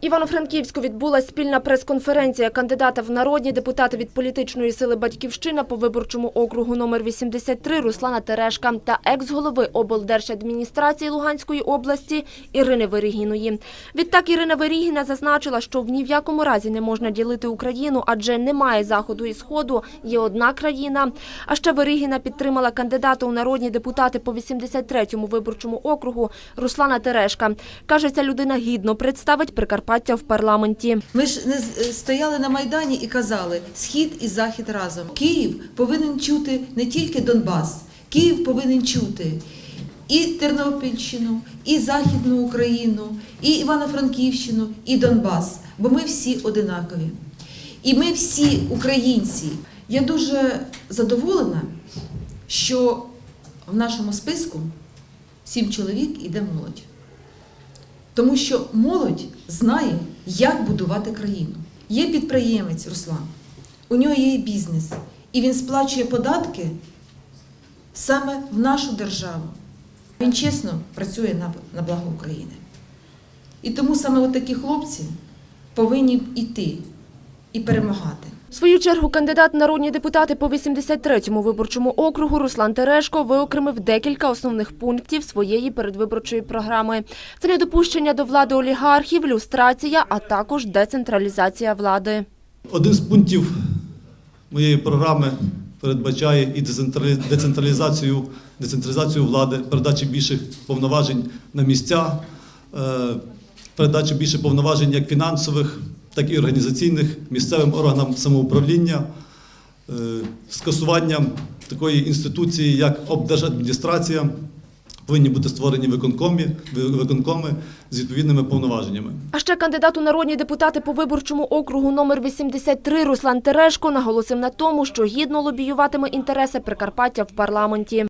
Івано-Франківську відбулася спільна прес-конференція кандидата в народні депутати від політичної сили «Батьківщина» по виборчому округу номер 83 Руслана Терешка та екс-голови облдержадміністрації Луганської області Ірини Верігіної. Відтак Ірина Верігіна зазначила, що в ні в якому разі не можна ділити Україну, адже немає заходу і сходу, є одна країна. А ще Верігіна підтримала кандидата у народні депутати по 83-му виборчому округу Руслана Терешка. Каже, ця людина гідно представить Прикарпаття в парламенті. Ми ж не стояли на Майдані і казали Схід і Захід разом. Київ повинен чути не тільки Донбас, Київ повинен чути і Тернопільщину, і Західну Україну, і Івано-Франківщину, і Донбас. Бо ми всі одинакові. І ми всі українці. Я дуже задоволена, що в нашому списку сім чоловік іде молодь. Тому що молодь знає, як будувати країну. Є підприємець Руслан, у нього є бізнес, і він сплачує податки саме в нашу державу. Він чесно працює на, благо України. І тому саме такі хлопці повинні йти і перемагати. В свою чергу кандидат народні депутати по 83-му виборчому округу Руслан Терешко виокремив декілька основних пунктів своєї передвиборчої програми. Це недопущення до влади олігархів, люстрація, а також децентралізація влади. Один з пунктів моєї програми передбачає і децентралі- децентралізацію, децентралізацію влади, передачі більших повноважень на місця, е, передачу більше повноважень як фінансових, так і організаційних місцевим органам самоуправління, е, скасуванням такої інституції, як облдержадміністрація. Повинні бути створені виконкомі, виконкоми з відповідними повноваженнями. А ще кандидат у народні депутати по виборчому округу номер 83 Руслан Терешко наголосив на тому, що гідно лобіюватиме інтереси Прикарпаття в парламенті.